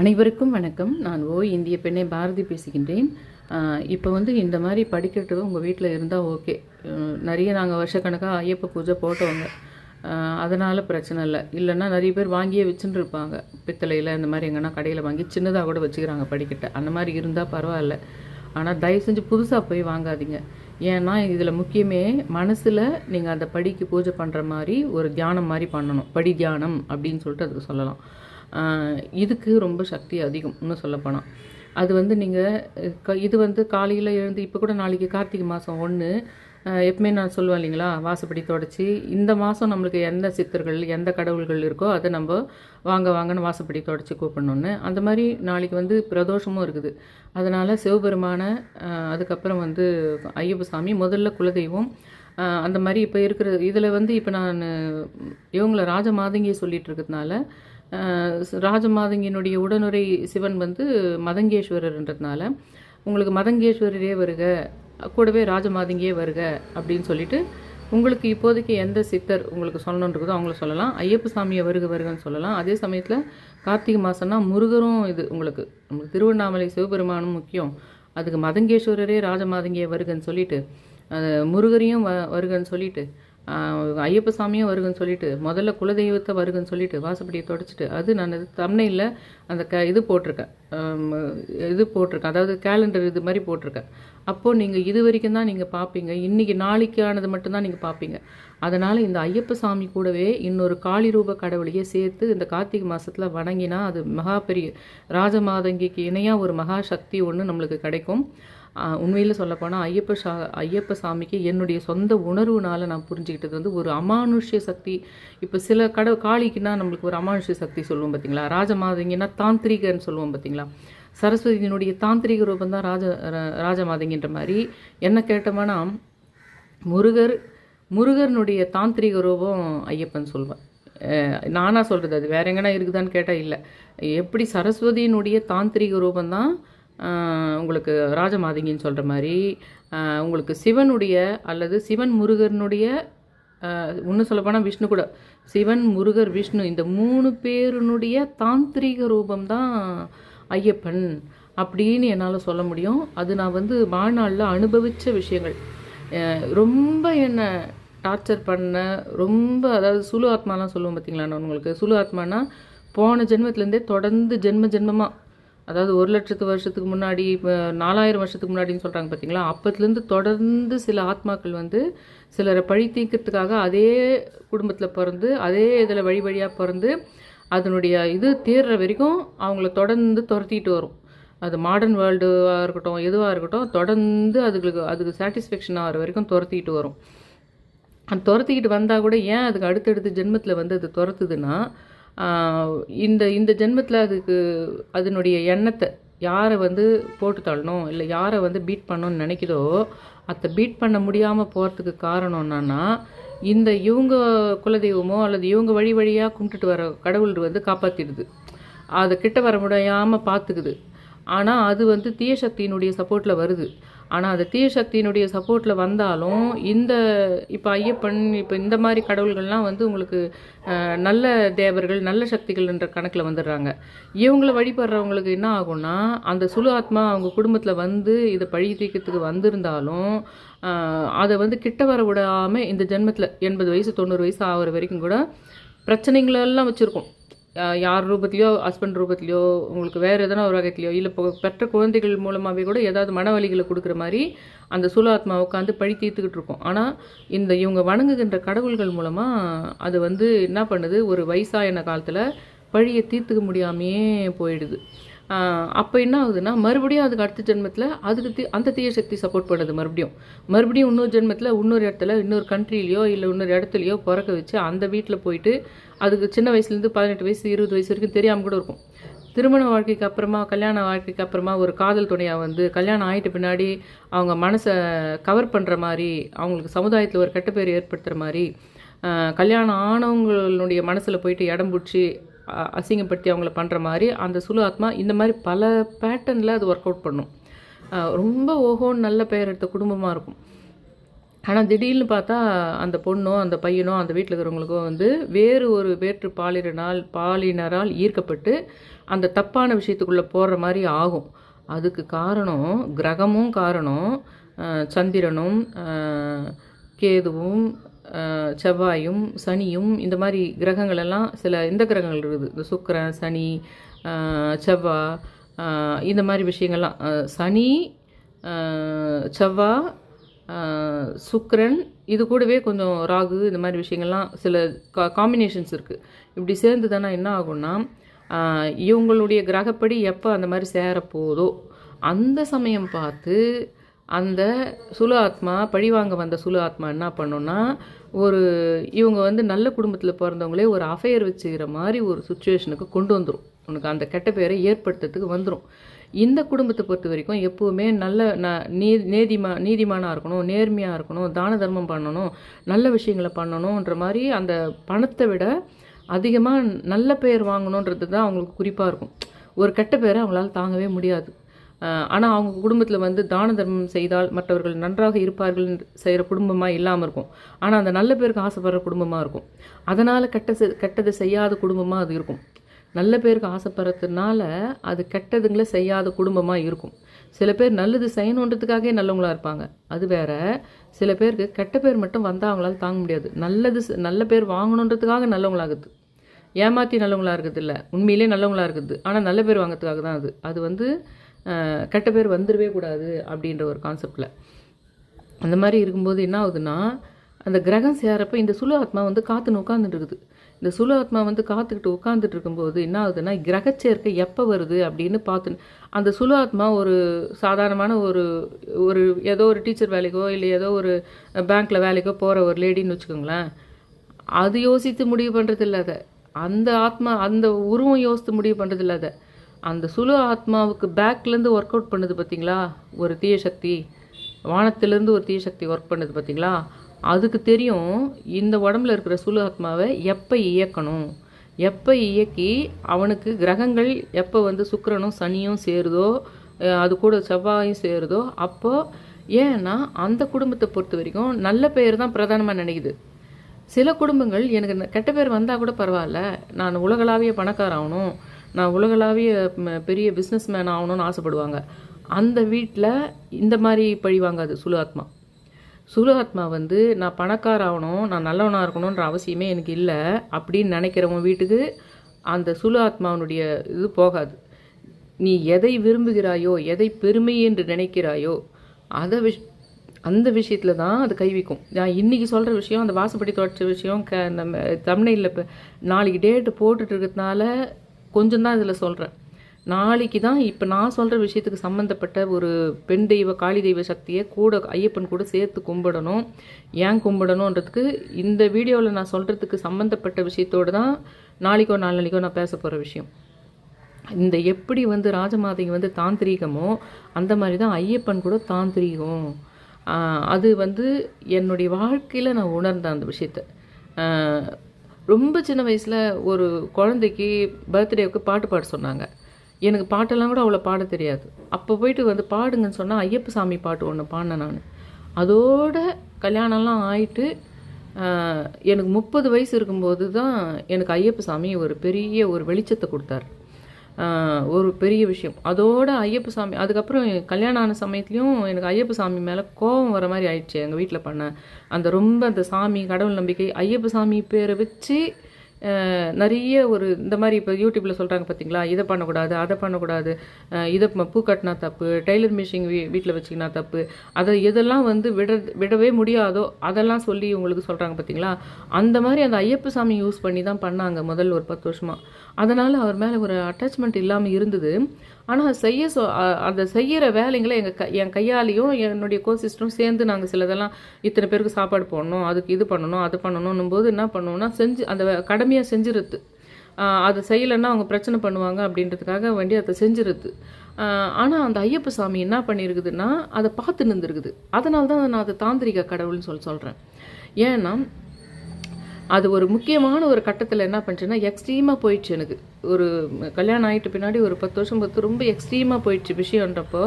அனைவருக்கும் வணக்கம். நான் ஓ இந்திய பெண்ணை பாரதி பேசுகின்றேன். இப்போ வந்து இந்த மாதிரி படிக்கட்டு உங்கள் வீட்டில் இருந்தால் ஓகே. நிறைய நாங்கள் வருஷக்கணக்காக ஐயப்ப பூஜை போட்டவங்க. அதனால் பிரச்சனை இல்லை. இல்லைன்னா நிறைய பேர் வாங்கியே வச்சுன்னு இருப்பாங்க பித்தளையில் இந்த மாதிரி எங்கன்னா கடையில் வாங்கி சின்னதாக கூட வச்சுக்கிறாங்க படிக்கட்டை. அந்த மாதிரி இருந்தால் பரவாயில்ல. ஆனால் தயவு செஞ்சு புதுசாக போய் வாங்காதீங்க. ஏன்னா இதில் முக்கியமே மனசில் நீங்கள் அந்த படிக்கு பூஜை பண்ணுற மாதிரி ஒரு தியானம் மாதிரி பண்ணணும். படி தியானம் அப்படின்னு சொல்லிட்டு அதுக்கு சொல்லலாம். இதுக்கு ரொம்ப சக்தி அதிகம் இன்னும் சொல்லப்போனால் அது வந்து நீங்கள் க இது வந்து காலையில் எழுந்து இப்போ கூட நாளைக்கு கார்த்திகை மாதம் ஒன்று எப்பவுமே நான் சொல்லுவேன் இல்லைங்களா வாசப்படி தொடச்சி. இந்த மாதம் நம்மளுக்கு எந்த சித்தர்கள் எந்த கடவுள்கள் இருக்கோ அதை நம்ம வாங்க வாங்கன்னு வாசப்படி தொடச்சி கூப்பிடணுன்னு அந்த மாதிரி நாளைக்கு வந்து பிரதோஷமும் இருக்குது. அதனால் சிவபெருமான அதுக்கப்புறம் வந்து ஐயப்பசாமி முதல்ல குலதெய்வம் அந்த மாதிரி இப்போ இருக்கிற இதில் வந்து இப்போ நான் இவங்கள ராஜமாதங்கியை சொல்லிகிட்டு இருக்கிறதுனால ராஜமாதங்கியினுடைய உடனுரை சிவன் வந்து மதங்கேஸ்வரர்ன்றதுனால உங்களுக்கு மதங்கேஸ்வரரே வருக கூடவே ராஜமாதங்கியே வருக அப்படின்னு சொல்லிட்டு உங்களுக்கு இப்போதைக்கு எந்த சித்தர் உங்களுக்கு சொல்லணுன்னு இருக்குதோ அவங்கள சொல்லலாம் ஐயப்ப சாமியை வருக வருகன்னு சொல்லலாம். அதே சமயத்தில் கார்த்திகை மாதம்னா முருகரும் இது உங்களுக்கு உங்களுக்கு திருவண்ணாமலை சிவபெருமானும் முக்கியம். அதுக்கு மதங்கேஸ்வரரே ராஜமாதங்கியே வருகன்னு சொல்லிட்டு அஹ் முருகரையும் வ வருகன்னு சொல்லிட்டு ஐயப்ப சாமியும் வருகன்னு சொல்லிட்டு முதல்ல குலதெய்வத்தை வருகன்னு சொல்லிட்டு வாசப்படியை தொடச்சிட்டு அது நான் இது தமிழில் அந்த க இது போட்டிருக்கேன். இது போட்டிருக்கேன். அதாவது கேலண்டர் இது மாதிரி போட்டிருக்கேன். அப்போது நீங்கள் இது வரைக்கும் தான் நீங்கள் பார்ப்பீங்க இன்றைக்கி நாளைக்கானது மட்டும்தான் நீங்கள் பார்ப்பீங்க அதனால் இந்த ஐயப்ப சாமி கூடவே இன்னொரு காளி ரூப கடவுளையே சேர்த்து இந்த கார்த்திகை மாதத்தில் வணங்கினா அது மகா பெரிய ராஜமாதங்கிக்கு இணையாக ஒரு மகா சக்தி ஒன்று நம்மளுக்கு கிடைக்கும். உண்மையில் சொல்லப்போனால் ஐயப்ப சா ஐயப்ப சாமிக்கு என்னுடைய சொந்த உணர்வுனால் நான் புரிஞ்சுக்கிட்டது வந்து ஒரு அமானுஷ்ய சக்தி. இப்போ சில கட காளிக்குன்னா நம்மளுக்கு ஒரு அமானுஷ்ய சக்தி சொல்லுவோம் பார்த்தீங்களா ராஜமாதங்கின்னா தாந்திரிகன்னு சொல்லுவோம் பார்த்தீங்களா சரஸ்வதியினுடைய தாந்திரிக ரூபம் தான் ராஜ ர- ராஜமாதங்கின்ற மாதிரி. என்ன கேட்டோம்னா முருகர் முருகனுடைய தாந்திரிக ரூபம் ஐயப்பன் சொல்வேன் நானாக நானா சொல்கிறது அது. வேற எங்கன்னா இருக்குதான்னு கேட்டால் இல்லை. எப்படி சரஸ்வதியினுடைய தாந்திரிக ரூபம் தான் உங்களுக்கு ராஜமாதங்கின்னு சொல்கிற மாதிரி உங்களுக்கு சிவனுடைய அல்லது சிவன் முருகனுடைய இன்னும் சொல்லப்போனால் விஷ்ணு கூட சிவன் முருகர் விஷ்ணு இந்த மூணு பேருனுடைய தாந்திரிக ரூபம் தான் ஐயப்பன் அப்படின்னு என்னால் சொல்ல முடியும். அது நான் வந்து வாழ்நாளில் அனுபவித்த விஷயங்கள். ரொம்ப என்னை டார்ச்சர் பண்ண ரொம்ப அதாவது சுலு ஆத்மாலாம் சொல்லுவோம் பார்த்தீங்களா நான் உங்களுக்கு? சுலு ஆத்மானா போன ஜென்மத்துலேருந்தே தொடர்ந்து ஜென்ம ஜென்மமாக அதாவது ஒரு லட்சத்து வருஷத்துக்கு முன்னாடி இப்போ நாலாயிரம் வருஷத்துக்கு முன்னாடின்னு சொல்கிறாங்க பார்த்தீங்களா அப்போத்துலேருந்து தொடர்ந்து சில ஆத்மாக்கள் வந்து சிலரை பழி தீக்கிறதுக்காக அதே குடும்பத்தில் பிறந்து அதே இதில் வழி வழியாக பிறந்து அதனுடைய இது தீர்ற வரைக்கும் அவங்கள தொடர்ந்து துரத்திட்டு வரும். அது மாடர்ன் வேர்ல்டுவாக இருக்கட்டும் எதுவாக இருக்கட்டும் தொடர்ந்து அதுகளுக்கு அதுக்கு சாட்டிஸ்ஃபேக்ஷன் ஆகிற வரைக்கும் துரத்திட்டு வரும். அது துரத்திக்கிட்டு வந்தால் கூட ஏன் அதுக்கு அடுத்தடுத்த ஜென்மத்தில் வந்து அது துரத்துதுன்னா இந்த இந்த ஜென்மத்தில் அதுக்கு அதனுடைய எண்ணத்தை யாரை வந்து போட்டு தள்ளணும் இல்லை யாரை வந்து பீட் பண்ணணும்னு நினைக்குதோ அதை பீட் பண்ண முடியாமல் போகிறதுக்கு காரணம் என்னன்னா இந்த இவங்க குலதெய்வமோ அல்லது இவங்க வழி வழியாக கும்பிட்டுட்டு வர கடவுள் வந்து காப்பாற்றிடுது அதை கிட்ட வர முடியாமல் பார்த்துக்குது ஆனால் அது வந்து தீய சக்தியினுடைய சப்போர்ட்டில் வருது. ஆனால் அது தீய சக்தியினுடைய சப்போர்ட்டில் வந்தாலும் இந்த இப்போ ஐயப்பன் இப்போ இந்த மாதிரி கடவுள்கள்லாம் வந்து உங்களுக்கு நல்ல தேவர்கள் நல்ல சக்திகள்ன்ற கணக்கில் வந்துடுறாங்க. இவங்களை வழிபடுறவங்களுக்கு என்ன ஆகும்னா அந்த சுழு ஆத்மா அவங்க குடும்பத்தில் வந்து இதை பழி தீக்கிறதுக்கு வந்திருந்தாலும் அதை வந்து கிட்ட வர விடாமல் இந்த ஜென்மத்தில் எண்பது வயசு தொண்ணூறு வயசு ஆகிற வரைக்கும் கூட பிரச்சனைகளெல்லாம் வச்சுருக்கோம். யார் ரூபத்திலையோ ஹஸ்பண்ட் ரூபத்திலையோ உங்களுக்கு வேறு எதனா ஒரு வகையிலையோ இல்லை இப்போ பெற்ற குழந்தைகள் மூலமாகவே கூட ஏதாவது மனவழிகளை கொடுக்குற மாதிரி அந்த சுலாத்மா உட்காந்து பழி தீர்த்துக்கிட்டு இருக்கும். ஆனால் இந்த இவங்க வணங்குகின்ற கடவுள்கள் மூலமாக அது வந்து என்ன பண்ணுது? ஒரு வயசாயின காலத்தில் பழியை தீர்த்துக்க முடியாமையே போயிடுது. அப்போ என்ன ஆகுதுன்னா மறுபடியும் அதுக்கு அடுத்த ஜென்மத்தில் அதுக்கு தீ அந்த தீய சக்தி சப்போர்ட் பண்ணுது மறுபடியும். மறுபடியும் இன்னொரு ஜென்மத்தில் இன்னொரு இடத்துல இன்னொரு கண்ட்ரிலையோ இல்லை இன்னொரு இடத்துலையோ பிறக்க வச்சு அந்த வீட்டில் போயிட்டு அதுக்கு சின்ன வயசுலேருந்து பதினெட்டு வயசு இருபது வயசு வரைக்கும் தெரியாமல் கூட இருக்கும். திருமண வாழ்க்கைக்கு அப்புறமா கல்யாண வாழ்க்கைக்கு அப்புறமா ஒரு காதல் துணையாக வந்து கல்யாணம் ஆகிட்ட பின்னாடி அவங்க மனசை கவர் பண்ணுற மாதிரி அவங்களுக்கு சமுதாயத்தில் ஒரு கெட்ட பேர் ஏற்படுத்துகிற மாதிரி கல்யாணம் ஆனவங்களுடைய மனசில் போயிட்டு இடம் பிடிச்சி அசிங்கப்படுத்தி அவங்கள பண்ணுற மாதிரி அந்த சுழு ஆத்மா இந்த மாதிரி பல பேட்டர்னில் அது ஒர்க் அவுட் பண்ணும். ரொம்ப ஓஹோன்னு நல்ல பெயர் எடுத்த குடும்பமாக இருக்கும். ஆனால் திடீர்னு பார்த்தா அந்த பொண்ணோ அந்த பையனோ அந்த வீட்டில் இருக்கிறவங்களுக்கோ வந்து வேறு ஒரு வேற்று பாலினரால் பாலினரால் ஈர்க்கப்பட்டு அந்த தப்பான விஷயத்துக்குள்ளே போடுற மாதிரி ஆகும். அதுக்கு காரணம் கிரகமும் காரணம் சந்திரனும் கேதுவும் செவ்வாயும் சனியும் இந்த மாதிரி கிரகங்கள் எல்லாம் சில இந்த கிரகங்கள் இருக்குது. இந்த சுக்கரன் சனி செவ்வா செவ்வாய் இந்த மாதிரி விஷயங்கள்லாம். சனி செவ்வா செவ்வாய் இது கூடவே கொஞ்சம் ராகு இந்த மாதிரி விஷயங்கள்லாம் சில கா காம்பினேஷன்ஸ் இருக்குது இப்படி சேர்ந்து தானே என்ன ஆகும்னா இவங்களுடைய கிரகப்படி எப்போ அந்த மாதிரி சேரப்போதோ அந்த சமயம் பார்த்து அந்த சுலு ஆத்மா பழிவாங்க வந்த சுலு ஆத்மா என்ன பண்ணுன்னா ஒரு இவங்க வந்து நல்ல குடும்பத்தில் பிறந்தவங்களே ஒரு அஃபையர் வச்சுக்கிற மாதிரி ஒரு சுச்சுவேஷனுக்கு கொண்டு வந்துடும் உனக்கு அந்த கெட்ட பேரை ஏற்படுத்துறதுக்கு வந்துடும் இந்த குடும்பத்தை பொறுத்த வரைக்கும் எப்போவுமே நல்ல ந நீ நேதிமா நீதிமானாக இருக்கணும் நேர்மையாக இருக்கணும் தான தர்மம் பண்ணணும் நல்ல விஷயங்களை பண்ணணுன்ற மாதிரி அந்த பணத்தை விட அதிகமாக நல்ல பெயர் வாங்கணுன்றது தான் அவங்களுக்கு குறிப்பாக இருக்கும். ஒரு கெட்ட பேரை அவங்களால தாங்கவே முடியாது. ஆனால் அவங்க குடும்பத்தில் வந்து தான தர்மம் செய்தால் மற்றவர்கள் நன்றாக இருப்பார்கள் செய்கிற குடும்பமாக இல்லாமல் இருக்கும். ஆனால் அந்த நல்ல பேருக்கு ஆசைப்படுற குடும்பமாக இருக்கும். அதனால் கெட்ட செ- செய்யாத குடும்பமாக அது இருக்கும். நல்ல பேருக்கு ஆசைப்படுறதுனால அது கெட்டதுங்களை செய்யாத குடும்பமாக இருக்கும். சில பேர் நல்லது செய்யணுன்றதுக்காகவே நல்லவங்களா இருப்பாங்க. அது வேற. சில பேருக்கு கெட்ட பேர் மட்டும் வந்தால் அவங்களால தாங்க முடியாது. நல்லது நல்ல பேர் வாங்கணுன்றதுக்காக நல்லவங்களாகுது. ஏமாற்றி நல்லவங்களா இருக்குது இல்லை உண்மையிலே நல்லவங்களா இருக்குது ஆனால் நல்ல பேர் வாங்கிறதுக்காக தான் அது. அது வந்து கெட்ட பேர் வந்துடவே கூடாது அப்படின்ற ஒரு கான்செப்டில் அந்த மாதிரி இருக்கும்போது என்ன ஆகுதுன்னா அந்த கிரகம் சேரப்ப இந்த சுழு ஆத்மா வந்து காத்துன்னு உட்காந்துட்டு இருக்குது இந்த சுழு ஆத்மா வந்து காத்துக்கிட்டு உட்காந்துட்டு இருக்கும்போது என்ன ஆகுதுன்னா கிரகச்சேர்க்கை எப்போ வருது அப்படின்னு பார்த்து அந்த சுழு ஆத்மா ஒரு சாதாரணமான ஒரு ஒரு ஏதோ ஒரு டீச்சர் வேலைக்கோ இல்லை ஏதோ ஒரு பேங்க்கில் வேலைக்கோ போகிற ஒரு லேடின்னு வச்சுக்கோங்களேன் அது யோசித்து முடிவு பண்ணுறது இல்லை அதை. அந்த ஆத்மா அந்த உருவம் யோசித்து முடிவு பண்ணுறது இல்லை அதை. அந்த சுலு ஆத்மாவுக்கு பேக்லேருந்து ஒர்க் அவுட் பண்ணுது பார்த்தீங்களா ஒரு தீய சக்தி வானத்திலேருந்து ஒரு தீய சக்தி ஒர்க் பண்ணுது பார்த்தீங்களா அதுக்கு தெரியும் இந்த உடம்புல இருக்கிற சுலு ஆத்மாவை எப்போ இயக்கணும்? எப்போ இயக்கி அவனுக்கு கிரகங்கள் எப்போ வந்து சுக்கரனும் சனியும் சேருதோ அது கூட செவ்வாயும் சேருதோ அப்போது ஏன்னா அந்த குடும்பத்தை பொறுத்த வரைக்கும் நல்ல பெயர் தான் பிரதானமாக நினைக்குது. சில குடும்பங்கள் எனக்கு கெட்ட பேர் வந்தால் கூட பரவாயில்ல. நான் உலகளாவிய பணக்கார ஆகணும். நான் உலகளாவிய பெரிய பிஸ்னஸ் மேன் ஆகணும்னு ஆசைப்படுவாங்க. அந்த வீட்டில் இந்த மாதிரி பழி வாங்காது சுலு ஆத்மா. சுலு ஆத்மா வந்து நான் பணக்கார ஆகணும் நான் நல்லவனாக இருக்கணுன்ற அவசியமே எனக்கு இல்லை அப்படின்னு நினைக்கிறவங்க வீட்டுக்கு அந்த சுலு ஆத்மாவனுடைய இது போகாது. நீ எதை விரும்புகிறாயோ எதை பெருமை என்று நினைக்கிறாயோ அதை விஷ் அந்த விஷயத்தில் தான் அது கைவிக்கும் நான் இன்றைக்கி சொல்கிற விஷயம் அந்த வாசப்படி தொடச்ச விஷயம் க நம்ம தமிழில் இப்போ நாளைக்கு டேட்டு போட்டுட்டு இருக்கிறதுனால கொஞ்சம் தான் இதில் சொல்கிறேன் நாளைக்கு தான் இப்போ நான் சொல்கிற விஷயத்துக்கு சம்மந்தப்பட்ட ஒரு பெண் தெய்வ காளி தெய்வ சக்தியை கூட ஐயப்பன் கூட சேர்த்து கும்பிடணும். ஏன் கும்பிடணுன்றதுக்கு இந்த வீடியோவில் நான் சொல்கிறதுக்கு சம்மந்தப்பட்ட விஷயத்தோடு தான் நாளைக்கோ நாளைக்கோ நான் பேச போகிற விஷயம். இந்த எப்படி வந்து ராஜமாதைங்க வந்து தாந்திரீகமோ அந்த மாதிரி தான் ஐயப்பன் கூட தாந்திரீகம். அது வந்து என்னுடைய வாழ்க்கையில் நான் உணர்ந்தேன் அந்த விஷயத்த. ரொம்ப சின்ன வயசில் ஒரு குழந்தைக்கு பர்த்டேவுக்கு பாட்டு பாட சொன்னாங்க. எனக்கு பாட்டெல்லாம் கூட அவ்வளோ பாட தெரியாது. அப்போ போயிட்டு வந்து பாடுங்கன்னு சொன்னால் ஐயப்ப சாமி பாட்டு ஒன்று பாடினேன் நான். அதோட கல்யாணம்லாம் ஆயிட்டு எனக்கு முப்பது வயசு இருக்கும்போது தான் எனக்கு ஐயப்ப சாமி ஒரு பெரிய ஒரு வெளிச்சத்தை கொடுத்தாரு. ஒரு பெரிய விஷயம். அதோட ஐயப்ப சாமி அதுக்கப்புறம் கல்யாணம் ஆன சமயத்துலேயும் எனக்கு ஐயப்ப சாமி மேலே கோபம் வர மாதிரி ஆயிடுச்சு. எங்கள் வீட்டில் பண்ண அந்த ரொம்ப அந்த சாமி கடவுள் நம்பிக்கை ஐயப்ப சாமி பேரை வச்சு நிறைய ஒரு இந்த மாதிரி இப்போ யூடியூப்பில் சொல்கிறாங்க பார்த்தீங்களா இதை பண்ணக்கூடாது அதை பண்ணக்கூடாது. இதை ம- பூ கட்டினா தப்பு டெய்லர் மிஷின் வீ வீட்டில் வச்சுக்கினா தப்பு. அதை எதெல்லாம் வந்து விட விடவே முடியாதோ அதெல்லாம் சொல்லி உங்களுக்கு சொல்கிறாங்க பார்த்தீங்களா அந்த மாதிரி அந்த ஐயப்ப சாமி யூஸ் பண்ணி தான் பண்ணாங்க முதல் ஒரு பத்து வருஷமாக அதனால் அவர் மேலே ஒரு அட்டாச்மெண்ட் இல்லாமல் இருந்தது. ஆனால் செய்ய சொ அதை செய்கிற வேலைங்களை எங்கள் க என் கையாலையும் என்னுடைய கோசிஸ்டரும் சேர்ந்து நாங்கள் சிலதெல்லாம் இத்தனை பேருக்கு சாப்பாடு போடணும் அதுக்கு இது பண்ணணும் அது பண்ணணும் போது என்ன பண்ணுவோம்னா செஞ்சு அந்த கடமையாக செஞ்சிருது. அதை செய்யலைன்னா அவங்க பிரச்சனை பண்ணுவாங்க அப்படின்றதுக்காக வேண்டி அதை செஞ்சிருது. ஆனால் அந்த ஐயப்ப சாமி என்ன பண்ணியிருக்குதுன்னா அதை பார்த்து நின்றுருக்குது. அதனால தான் நான் அதை தாந்திரிக கடவுள்னு சொல்லி சொல்கிறேன் ஏன்னா அது ஒரு முக்கியமான ஒரு கட்டத்தில் என்ன பண்ணுச்சுன்னா எக்ஸ்ட்ரீமாக போயிடுச்சு எனக்கு. ஒரு கல்யாணம் ஆகிட்டு பின்னாடி ஒரு பத்து வருஷம் பத்து ரொம்ப எக்ஸ்ட்ரீமாக போயிடுச்சு விஷயன்றப்போ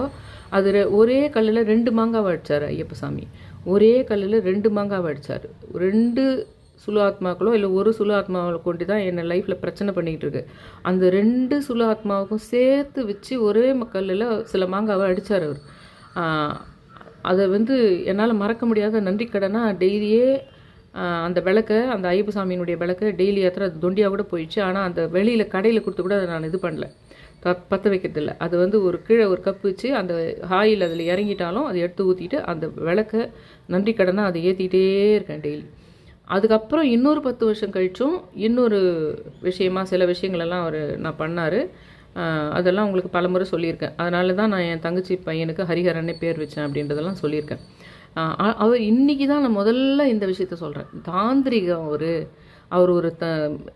அது ரெ- ஒரே கல்லில் ரெண்டு மாங்காய் அடிச்சார் ஐயப்பசாமி. ஒரே கல்லில் ரெண்டு மாங்காய் அடித்தார் ரெண்டு சுழு ஆத்மாக்களோ இல்லை ஒரு சுழு ஆத்மாவை கொண்டு தான் என்னை லைஃப்பில் பிரச்சனை பண்ணிக்கிட்டு இருக்கு. அந்த ரெண்டு சுழு ஆத்மாவுக்கும் சேர்த்து வச்சு ஒரே கல்லில் சில மாங்காவை அடித்தார் அவர். அதை வந்து என்னால் மறக்க முடியாத நன்றி கடனாக டெய்லியே அந்த விளக்கை அந்த ஐயப்பசாமியினுடைய விளக்கை டெய்லி ஏற்றுற அது தொண்டியாக கூட போயிடுச்சு. ஆனால் அந்த வெளியில் கடையில் கொடுத்து கூட அதை நான் இது பண்ணல. த பற்ற வைக்கிறதில்ல. அது வந்து ஒரு கீழே ஒரு கப் வச்சு அந்த ஹாயில் அதில் இறங்கிட்டாலும் அதை எடுத்து ஊற்றிட்டு அந்த விளக்கை நன்றி கடனாக அதை ஏற்றிக்கிட்டே இருக்கேன் டெய்லி அதுக்கப்புறம் இன்னொரு பத்து வருஷம் கழிச்சும் இன்னொரு விஷயமா சில விஷயங்களெல்லாம் அவர் நான் பண்ணார். அதெல்லாம் உங்களுக்கு பலமுறை சொல்லியிருக்கேன். அதனால தான் நான் என் தங்கச்சி பையனுக்கு ஹரிஹரனே பேர் வச்சேன் அப்படின்றதெல்லாம் சொல்லியிருக்கேன். அவர் இன்றைக்கி தான் நான் முதல்ல இந்த விஷயத்த சொல்கிறேன் தாந்திரிகம் அவர். அவர் ஒரு த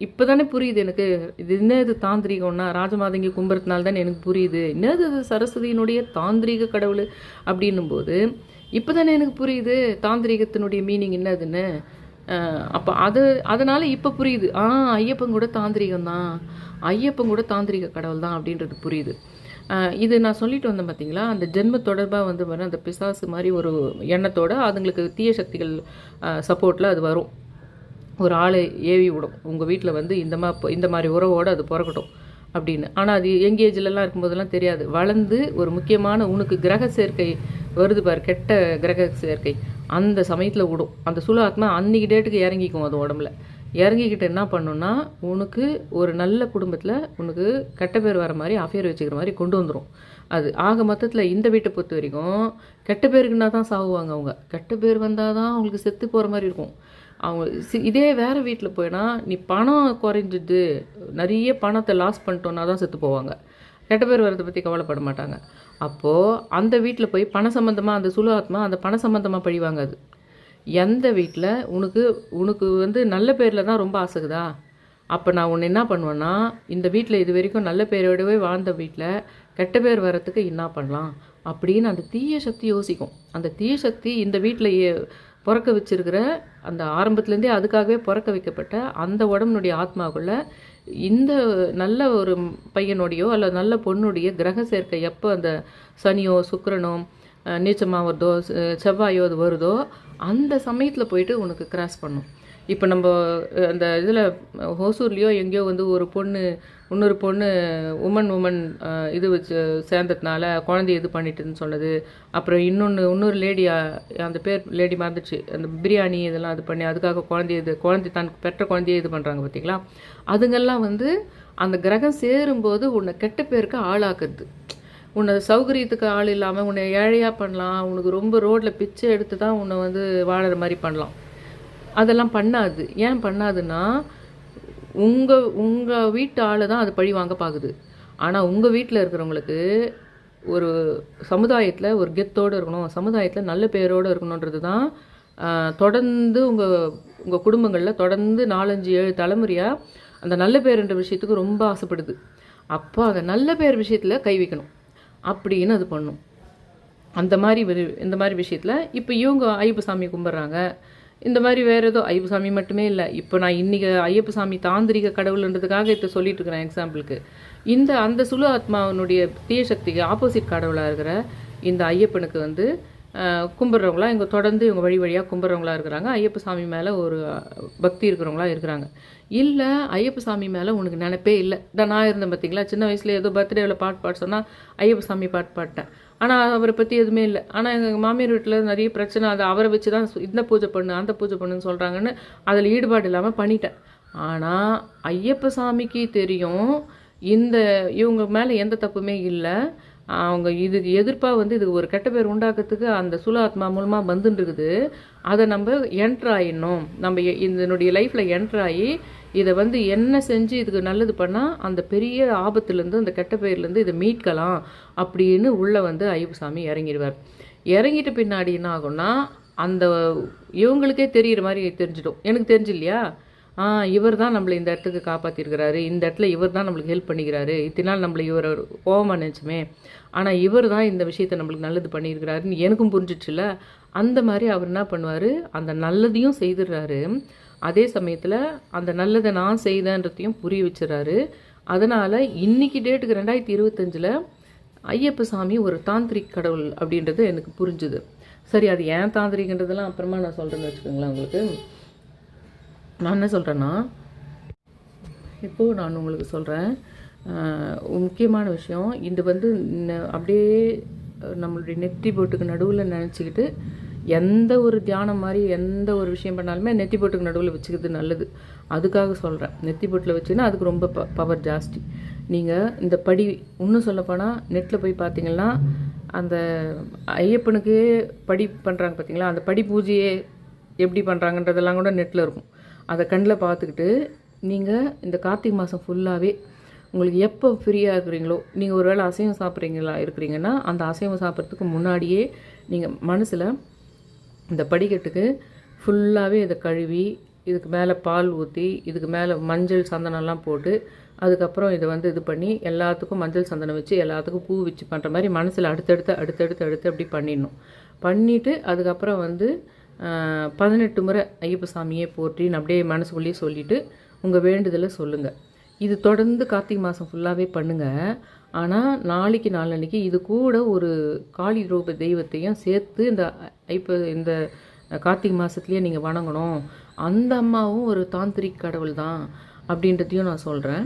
இப்போ தானே புரியுது எனக்கு இது என்னது தாந்திரிகம்னா ராஜமாதங்கி கும்புறதுனால தானே எனக்கு புரியுது. என்னது அது சரஸ்வதியினுடைய தாந்திரிக கடவுள்? அப்படின்னும் போது இப்போ தானே எனக்கு புரியுது தாந்திரிகத்தினுடைய மீனிங் என்னதுன்னு. அப்போ அது அதனால் இப்போ புரியுது. ஆ ஐயப்பன் கூட தாந்திரிகம் தான் ஐயப்பன் கூட தாந்திரிக கடவுள் தான் அப்படின்றது புரியுது. இது நான் சொல்லிட்டு வந்தேன் பார்த்தீங்களா அந்த ஜென்ம தொடர்பாக வந்து வர அந்த பிசாசு மாதிரி ஒரு எண்ணத்தோடு அதுங்களுக்கு தீய சக்திகள் சப்போர்ட்டில் அது வரும். ஒரு ஆளை ஏவி விடும். உங்கள் வீட்டில் வந்து இந்த மா இந்த மாதிரி உறவோடு அது பிறக்கட்டும் அப்படின்னு. ஆனால் அது யங் ஏஜ்லலாம் இருக்கும்போதெல்லாம் தெரியாது. வளர்ந்து ஒரு முக்கியமான உனக்கு கிரக சேர்க்கை வருது பார் கெட்ட கிரக சேர்க்கை. அந்த சமயத்தில் விடும். அந்த சுழு ஆத்மா அன்னைக்கு டேட்டுக்கு இறங்கிக்கும் அது உடம்புல. இறங்கிக்கிட்டு என்ன பண்ணுன்னா உனக்கு ஒரு நல்ல குடும்பத்தில் உனக்கு கெட்ட பேர் வர மாதிரி அஃபேர் வச்சுக்கிற மாதிரி கொண்டு வந்துடும் அது ஆக மொத்தத்தில் இந்த வீட்டை பொறுத்த வரைக்கும் கெட்ட பேருக்குன்னா தான் சாகுவாங்க அவங்க? கெட்ட பேர் வந்தால் தான் அவங்களுக்கு செத்து போகிற மாதிரி இருக்கும். அவங்க சி- இதே வேறு வீட்டில் போயினா நீ பணம் குறைஞ்சிது நிறைய பணத்தை லாஸ் பண்ணிட்டோன்னா தான் செத்து போவாங்க. கெட்ட பேர் வரதை பற்றி கவலைப்பட மாட்டாங்க. அப்போது அந்த வீட்டில் போய் பண சம்மந்தமாக அந்த சுழு ஆத்மா அந்த பண சம்மந்தமாக பழிவாங்க அது எந்த வீட்டில் உனக்கு உனக்கு வந்து நல்ல பேரில் தான் ரொம்ப ஆசைக்குதா? அப்போ நான் ஒன்று என்ன பண்ணுவேன்னா இந்த வீட்டில் இது வரைக்கும் நல்ல பேரோடவே வாழ்ந்த வீட்டில் கெட்ட பேர் வர்றதுக்கு என்ன பண்ணலாம்? அப்படின்னு அந்த தீய சக்தி யோசிக்கும். அந்த தீய சக்தி இந்த வீட்டில் பிறக்க வச்சிருக்கிற அந்த ஆரம்பத்துலேருந்தே அதுக்காகவே பிறக்க வைக்கப்பட்ட அந்த உடம்புனுடைய ஆத்மாக்குள்ளே இந்த நல்ல ஒரு பையனுடையோ அல்ல நல்ல பொண்ணுடைய கிரக சேர்க்கை எப்போ அந்த சனியோ சுக்கரனோ நீச்சமாக வருதோ செவ்வாயோ அது வருதோ அந்த சமயத்தில் போயிட்டு உனக்கு கிராஸ் பண்ணும். இப்போ நம்ம அந்த இதில் ஹோசூர்லேயோ எங்கேயோ வந்து ஒரு பொண்ணு இன்னொரு பொண்ணு உமன் உமன் இது வச்சு சேர்ந்ததுனால குழந்தைய இது பண்ணிட்டுன்னு சொன்னது. அப்புறம் இன்னொன்று இன்னொரு லேடி அந்த பேர் லேடி மறந்துச்சு அந்த பிரியாணி இதெல்லாம் இது பண்ணி அதுக்காக குழந்தைய இது குழந்தை தான் பெற்ற குழந்தைய இது பண்ணுறாங்க பார்த்தீங்களா அதுங்கெல்லாம் வந்து அந்த கிரகம் சேரும்போது உன்னை கெட்ட பேருக்கு ஆளாக்குது உன்னை சௌகரியத்துக்கு ஆள் இல்லாமல் உன்னை ஏழையாக பண்ணலாம். உனக்கு ரொம்ப ரோட்டில் பிச்சை எடுத்து தான் உன்னை வந்து வாழற மாதிரி பண்ணலாம். அதெல்லாம் பண்ணாது. ஏன் பண்ணாதுன்னா உங்கள் உங்கள் வீட்டு ஆளை தான் அது பழி வாங்க பார்க்குது ஆனால் உங்கள் வீட்டில் இருக்கிறவங்களுக்கு ஒரு சமுதாயத்தில் ஒரு கெத்தோடு இருக்கணும். சமுதாயத்தில் நல்ல பேரோடு இருக்கணுன்றது தான் தொடர்ந்து உங்கள் உங்கள் குடும்பங்களில் தொடர்ந்து நாலஞ்சு ஏழு தலைமுறையாக அந்த நல்ல பேருன்ற விஷயத்துக்கு ரொம்ப ஆசைப்படுது. அப்போ அந்த நல்ல பேர் விஷயத்தில் கை வைக்கணும். அப்படின்னு அது பண்ணும். அந்த மாதிரி இந்த மாதிரி விஷயத்தில் இப்போ இவங்க ஐயப்ப சாமி கும்பிட்றாங்க. இந்த மாதிரி வேறு ஏதோ ஐயப்ப சாமி மட்டுமே இல்லை. இப்போ நான் இன்றைக்கி ஐயப்ப சாமி தாந்திரிக கடவுள்ன்றதுக்காக இப்போ சொல்லிட்டு இருக்கிறேன் எக்ஸாம்பிளுக்கு இந்த அந்த சுழு ஆத்மாவினுடைய தீய சக்திக்கு ஆப்போசிட் கடவுளாக இருக்கிற இந்த ஐயப்பனுக்கு வந்து கும்பிட்றவங்களா இங்கே தொடர்ந்து இவங்க வழி வழியாக கும்பிட்றவங்களா இருக்கிறாங்க. ஐயப்ப சாமி மேலே ஒரு பக்தி இருக்கிறவங்களா இருக்கிறாங்க. இல்லை ஐயப்ப சாமி மேலே உனக்கு நினைப்பே இல்லை. தான் நான் இருந்தேன் பார்த்தீங்களா சின்ன வயசில் ஏதோ பர்த்டேவில் பாட்டு பாட சொன்னால் ஐயப்ப சாமி பாட்டு பாட்டேன். ஆனால் அவரை பற்றி எதுவுமே இல்லை. ஆனால் எங்கள் மாமியார் வீட்டில் நிறைய பிரச்சனை. அது அவரை வச்சு தான் இந்த பூஜை பண்ணு அந்த பூஜை பண்ணுன்னு சொல்கிறாங்கன்னு அதில் ஈடுபாடு இல்லாமல் பண்ணிட்டேன். ஆனால் ஐயப்ப சாமிக்கு தெரியும் இந்த இவங்க மேலே எந்த தப்புமே இல்லை. அவங்க இதுக்கு எதிர்ப்பாக வந்து இதுக்கு ஒரு கெட்ட பேர் உண்டாக்குறதுக்கு அந்த சுல ஆத்மா மூலமாக வந்துட்டு அதை நம்ம என்ட்ரு ஆகிடணும் நம்ம இதனுடைய லைஃப்பில் என்ட்ரு ஆகி இதை வந்து என்ன செஞ்சு இதுக்கு நல்லது பண்ணால் அந்த பெரிய ஆபத்துலேருந்து அந்த கெட்ட பேர்லேருந்து இதை மீட்கலாம் அப்படின்னு உள்ளே வந்து ஐயப்பசாமி இறங்கிடுவார். இறங்கிட்ட பின்னாடி என்ன ஆகும்னா அந்த இவங்களுக்கே தெரிகிற மாதிரி தெரிஞ்சிடும். எனக்கு தெரிஞ்சு இல்லையா இவர் தான் நம்மளை இந்த இடத்துக்கு காப்பாற்றிருக்கிறாரு இந்த இடத்துல இவர் தான் நம்மளுக்கு ஹெல்ப் பண்ணிக்கிறாரு. இத்தனை நாள் நம்மளை இவர் கோவமாக நினச்சுமே. ஆனால் இவர் தான் இந்த விஷயத்தை நம்மளுக்கு நல்லது பண்ணியிருக்கிறாருன்னு எனக்கும் புரிஞ்சிச்சுல அந்த மாதிரி அவர் என்ன பண்ணுவார்? அந்த நல்லதையும் செய்துடுறாரு. அதே சமயத்தில் அந்த நல்லதை நான் செய்தேன்றதையும் புரிய வச்சுறாரு. அதனால் இன்னைக்கு டேட்டுக்கு ரெண்டாயிரத்தி இருபத்தஞ்சில் ஐயப்ப சாமி ஒரு தாந்திரிக் கடவுள் அப்படின்றது எனக்கு புரிஞ்சுது. சரி அது ஏன் தாந்திரிகன்றதெல்லாம் அப்புறமா நான் சொல்கிறேன்னு வச்சுக்கோங்களேன் உங்களுக்கு. நான் என்ன சொல்கிறேன்னா இப்போது நான் உங்களுக்கு சொல்கிறேன் முக்கியமான விஷயம். இது வந்து அப்படியே நம்மளுடைய நெத்தி போட்டுக்கு நடுவில் நினச்சிக்கிட்டு எந்த ஒரு தியானம் மாதிரி எந்த ஒரு விஷயம் பண்ணாலுமே நெத்தி போட்டுக்கு நடுவில் வச்சுக்கிறது நல்லது. அதுக்காக சொல்கிறேன் நெத்தி போட்டில் வச்சுன்னா அதுக்கு ரொம்ப ப பவர் ஜாஸ்தி. நீங்கள் இந்த படி இன்னும் சொல்லப்போனால் நெட்டில் போய் பார்த்தீங்கன்னா அந்த ஐயப்பனுக்கே படி பண்ணுறாங்க பார்த்தீங்களா அந்த படி பூஜையே எப்படி பண்ணுறாங்கன்றதெல்லாம் கூட நெட்டில் இருக்கும். அதை கண்ணில் பார்த்துக்கிட்டு நீங்கள் இந்த கார்த்திகை மாதம் ஃபுல்லாகவே உங்களுக்கு எப்போ ஃப்ரீயாக இருக்கிறீங்களோ நீங்கள் ஒரு வேளை அசைவம் சாப்பிட்றீங்களா இருக்கிறீங்கன்னா அந்த அசைவம் சாப்பிட்றதுக்கு முன்னாடியே நீங்கள் மனசில் இந்த படிக்கட்டுக்கு ஃபுல்லாகவே இதை கழுவி இதுக்கு மேலே பால் ஊற்றி இதுக்கு மேலே மஞ்சள் சந்தனம்லாம் போட்டு அதுக்கப்புறம் இதை வந்து இது பண்ணி எல்லாத்துக்கும் மஞ்சள் சந்தனம் வச்சு எல்லாத்துக்கும் பூ வச்சு பண்ணுற மாதிரி மனசில் அடுத்தடுத்து அடுத்தடுத்து அடுத்து அப்படி பண்ணிடணும். பண்ணிவிட்டு அதுக்கப்புறம் வந்து பதினெட்டு முறை ஐயப்ப சாமியே போற்றின்னு அப்படியே மனசுக்குள்ளேயே சொல்லிவிட்டு உங்கள் வேண்டுதலை சொல்லுங்கள் இது தொடர்ந்து கார்த்திகை மாதம் ஃபுல்லாகவே பண்ணுங்கள் ஆனால் நாளைக்கு நாளன்னைக்கு இது கூட ஒரு காளி ரூப தெய்வத்தையும் சேர்த்து இந்த ஐப்ப இந்த கார்த்திகை மாதத்துலேயே நீங்கள் வணங்கணும். அந்த அம்மாவும் ஒரு தாந்திரிக் கடவுள் தான் அப்படின்றதையும் நான் சொல்கிறேன்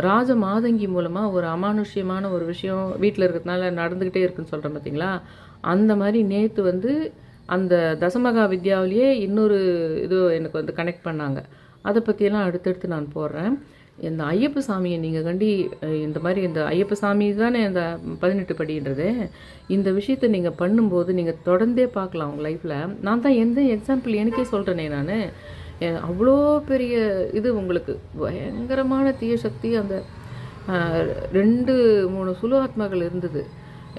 ராஜ மாதங்கி மூலமாக ஒரு அமானுஷ்யமான ஒரு விஷயம் வீட்டில் இருக்கிறதுனால நடந்துக்கிட்டே இருக்குன்னு சொல்கிறேன் பார்த்தீங்களா அந்த மாதிரி நேற்று வந்து அந்த தசமகா வித்யாவிலேயே இன்னொரு இது எனக்கு வந்து கனெக்ட் பண்ணாங்க. அதை பற்றியெல்லாம் அடுத்தடுத்து நான் போடுறேன். இந்த ஐயப்ப சாமியை நீங்கள் கண்டி இந்த மாதிரி இந்த ஐயப்ப சாமி தானே இந்த பதினெட்டு படின்றது. இந்த விஷயத்தை நீங்கள் பண்ணும்போது நீங்கள் தொடர்ந்தே பார்க்கலாம் உங்கள் லைஃப்பில் நான் தான் எந்த எக்ஸாம்பிள் எனக்கே சொல்கிறேனே நான். அவ்வளோ பெரிய இது உங்களுக்கு. பயங்கரமான தீய சக்தி அந்த ரெண்டு மூணு சுலு ஆத்மாக்கள் இருந்தது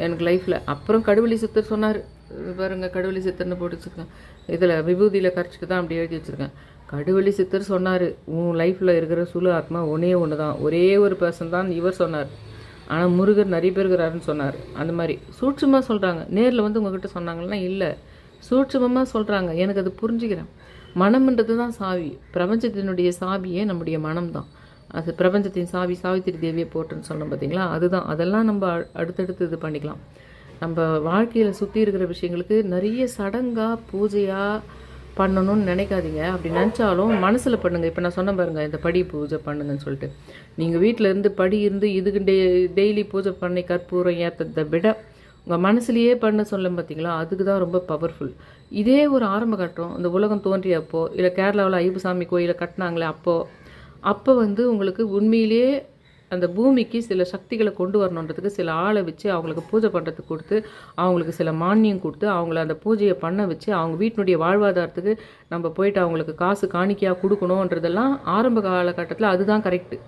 எனக்கு லைஃப்பில் அப்புறம் கடுவெளி சித்தர் சொன்னார் பாருங்க கடுவலி சித்தர்னு போட்டு வச்சுருக்கேன். இதில் விபூதியில் கரைச்சிட்டு தான் அப்படி எழுதி வச்சுருக்கேன். கடுவலி சித்தர் சொன்னார் உன் லைஃப்பில் இருக்கிற சுழு ஆத்மா ஒன்றே ஒன்று தான் ஒரே ஒரு பர்சன் தான் இவர் சொன்னார். ஆனால் முருகர் நிறைய பேர் இருக்கிறாருன்னு சொன்னார். அந்த மாதிரி சூட்சமாக சொல்கிறாங்க நேரில் வந்து உங்ககிட்ட சொன்னாங்கன்னா இல்லை. சூட்சுமமாக சொல்கிறாங்க எனக்கு அது புரிஞ்சுக்கிறேன். மனம்ன்றது தான் சாவி. பிரபஞ்சத்தினுடைய சாவியே நம்முடைய மனம் தான் அது பிரபஞ்சத்தின் சாவி சாவித்திரி தேவியை போட்டுன்னு சொன்னோம் பார்த்தீங்களா அதுதான். அதெல்லாம் நம்ம அடுத்தடுத்து இது பண்ணிக்கலாம். நம்ம வாழ்க்கையில் சுற்றி இருக்கிற விஷயங்களுக்கு நிறைய சடங்காக பூஜையாக பண்ணணும்னு நினைக்காதீங்க. அப்படி நினச்சாலும் மனசில் பண்ணுங்கள் இப்போ நான் சொன்னேன் பாருங்கள் இந்த படி பூஜை பண்ணுங்கன்னு சொல்லிட்டு. நீங்கள் வீட்டில் இருந்து படி இருந்து இதுக்கு டெ டெய்லி பூஜை பண்ணி கற்பூரம் ஏற்றதை விட உங்கள் மனசுலையே பண்ண சொல்ல பார்த்தீங்களா அதுக்கு தான் ரொம்ப பவர்ஃபுல் இதே ஒரு ஆரம்ப கட்டம். இந்த உலகம் தோன்றியப்போ இல்லை கேரளாவில் ஐயப்பசாமி கோயிலை கட்டினாங்களே அப்போது அப்போ வந்து உங்களுக்கு உண்மையிலேயே அந்த பூமிக்கு சில சக்திகளை கொண்டு வரணுன்றதுக்கு சில ஆளை வச்சு அவங்களுக்கு பூஜை பண்ணுறதுக்கு கொடுத்து அவங்களுக்கு சில மானியம் கொடுத்து அவங்கள அந்த பூஜையை பண்ண வச்சு அவங்க வீட்டினுடைய வாழ்வாதாரத்துக்கு நம்ம போயிட்டு அவங்களுக்கு காசு காணிக்கையாக கொடுக்கணுன்றதெல்லாம் ஆரம்ப காலகட்டத்தில் அதுதான் கரெக்டு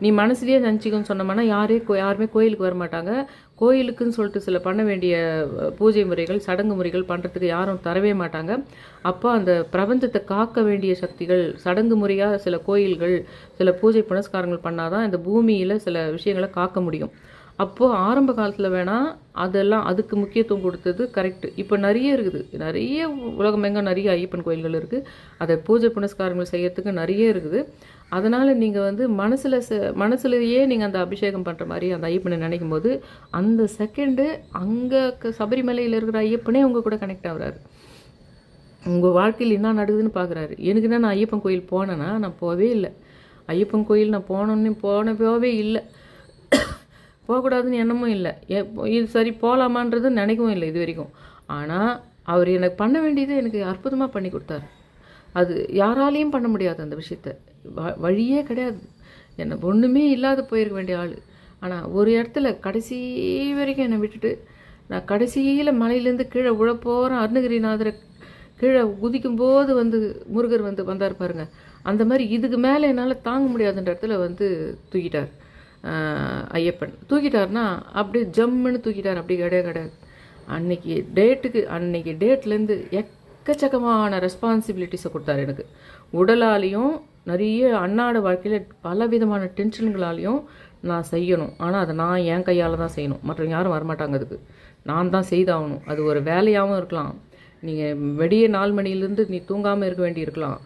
நீ மனசுலேயே நினச்சிக்கன்னு சொன்னோம்னா யாரே கோ- யாருமே கோயிலுக்கு வர மாட்டாங்க. கோயிலுக்குன்னு சொல்லிட்டு சில பண்ண வேண்டிய பூஜை முறைகள் சடங்கு முறைகள் பண்ணுறதுக்கு யாரும் தரவே மாட்டாங்க. அப்போ அந்த பிரபஞ்சத்தை காக்க வேண்டிய சக்திகள் சடங்கு முறையாக சில கோயில்கள் சில பூஜை புனஸ்காரங்கள் பண்ணாதான் இந்த பூமியில் சில விஷயங்களை காக்க முடியும். அப்போது ஆரம்ப காலத்தில் வேணால் அதெல்லாம் அதுக்கு முக்கியத்துவம் கொடுத்தது கரெக்டு. இப்போ நிறைய இருக்குது. நிறைய உலகமெங்க நிறைய ஐயப்பன் கோயில்கள் இருக்குது அதை பூஜை புனஸ்காரங்கள் செய்யறதுக்கு நிறைய இருக்குது. அதனால் நீங்கள் வந்து மனசில் ச மனசுலையே நீங்கள் அந்த அபிஷேகம் பண்ணுற மாதிரி அந்த ஐயப்பனை நினைக்கும் போது அந்த செகண்டு அங்கே சபரிமலையில் இருக்கிற ஐயப்பனே உங்கள் கூட கனெக்ட் ஆகுறாரு. உங்கள் வாழ்க்கையில் என்ன நடக்குதுன்னு பார்க்குறாரு எனக்கு என்ன நான் ஐயப்பன் கோயில் போனேன்னா நான் போகவே இல்லை. ஐயப்பன் கோயில் நான் போனோன்னு போன போகவே இல்லை. போகக்கூடாதுன்னு எண்ணமும் இல்லை. இது சரி போகலாமான்றது நினைக்கவும் இல்லை இது வரைக்கும். ஆனால் அவர் எனக்கு பண்ண வேண்டியதை எனக்கு அற்புதமாக பண்ணி கொடுத்தாரு. அது யாராலையும் பண்ண முடியாது அந்த விஷயத்த. வ- வழியே கிடையாது. என்னை ஒன்றுமே இல்லாத போயிருக்க வேண்டிய ஆள். ஆனால் ஒரு இடத்துல கடைசி வரைக்கும் என்னை விட்டுட்டு நான் கடைசியில் மலையிலேருந்து கீழே விழ போகிறேன் அருணகிரிநாதரை கீழே குதிக்கும்போது வந்து முருகர் வந்து வந்தார் பாருங்க. அந்த மாதிரி இதுக்கு மேலே என்னால் தாங்க முடியாதுன்ற இடத்துல வந்து தூக்கிட்டார். ஐயப்பன். தூக்கிட்டார்னா அப்படியே ஜம்முன்னு தூக்கிட்டார். அப்படி கிடையாது கிடையாது. அன்னைக்கு டேட்டுக்கு அன்னைக்கு டேட்லேருந்து எக் எக்கச்சக்கமான ரெஸ்பான்சிபிலிட்டிஸை கொடுத்தாரு எனக்கு. உடலாலையும் நிறைய அன்னாட வாழ்க்கையில் பல விதமான டென்ஷன்களாலையும் நான் செய்யணும். ஆனால் அதை நான் என் கையால் தான் செய்யணும். மற்றவங்க யாரும் வரமாட்டாங்க அதுக்கு. நான் தான் செய்தாகணும். அது ஒரு வேலையாகவும் இருக்கலாம். நீங்கள் வெடிய நாலு மணிலேருந்து நீ தூங்காமல் இருக்க வேண்டி இருக்கலாம்.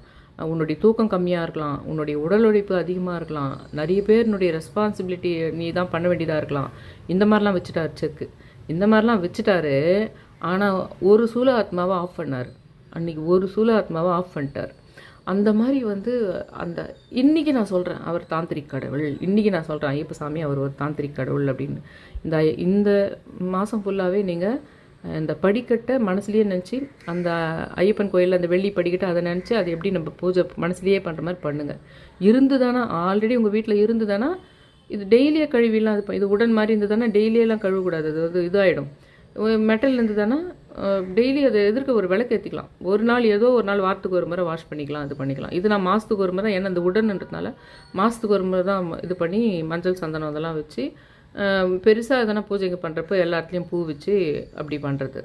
உன்னுடைய தூக்கம் கம்மியாக இருக்கலாம். உன்னுடைய உடல் உழைப்பு அதிகமாக இருக்கலாம். நிறைய பேர்னுடைய ரெஸ்பான்சிபிலிட்டி நீ தான் பண்ண வேண்டியதாக இருக்கலாம். இந்த மாதிரிலாம் வச்சுட்டாரு செக்கு. இந்த மாதிரிலாம் வச்சுட்டாரு. ஆனால் ஒரு சூல ஆத்மாவை ஆஃப் பண்ணார். அன்னைக்கு ஒரு சூழ ஆத்மாவை ஆஃப் பண்ணிட்டார். அந்த மாதிரி வந்து அந்த இன்றைக்கி நான் சொல்கிறேன் அவர் தாந்திரிக் கடவுள். இன்றைக்கி நான் சொல்கிறேன் ஐயப்ப சாமி அவர் ஒரு தாந்திரிக் கடவுள் அப்படின்னு. இந்த இந்த மாதம் ஃபுல்லாகவே நீங்கள் இந்த படிக்கட்டை மனசுலேயே நினச்சி அந்த ஐயப்பன் கோயிலில் அந்த வெள்ளி படிக்கட்டை அதை நினச்சி அதை எப்படி நம்ம பூஜை மனசுலேயே பண்ணுற மாதிரி பண்ணுங்கள் இருந்துதானா? ஆல்ரெடி உங்கள் வீட்டில் இருந்துதானா? இது டெய்லியே கழுவிலாம் இது இது உடன் மாதிரி இருந்ததுன்னா டெய்லியெல்லாம் கழுவக்கூடாது. அது இதாகிடும் மெட்டல் இருந்ததுன்னா டெய்லி அதை எதிர்க்க ஒரு விளக்கு ஏற்றிக்கலாம் ஒரு நாள் ஏதோ ஒரு நாள் வாரத்துக்கு ஒரு முறை வாஷ் பண்ணிக்கலாம் இது பண்ணிக்கலாம். இது நான் மாதத்துக்கு ஒரு முறை ஏன்னா இந்த உடனுன்றதுனால மாதத்துக்கு ஒரு முறை தான் இது பண்ணி மஞ்சள் சந்தனம் அதெல்லாம் வச்சு பெருசாக எதனா பூஜைங்க பண்ணுறப்ப எல்லா இடத்துலையும் பூ வச்சு அப்படி பண்ணுறது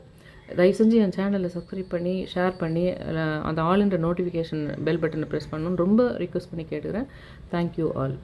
தயவு செஞ்சு என் சேனலை சப்ஸ்கிரைப் பண்ணி ஷேர் பண்ணி அந்த ஆல் நோட்டிஃபிகேஷன் பெல் பட்டனை ப்ரெஸ் பண்ணணும்னு ரொம்ப ரிக்வெஸ்ட் பண்ணி கேட்டுக்கிறேன். Thank you all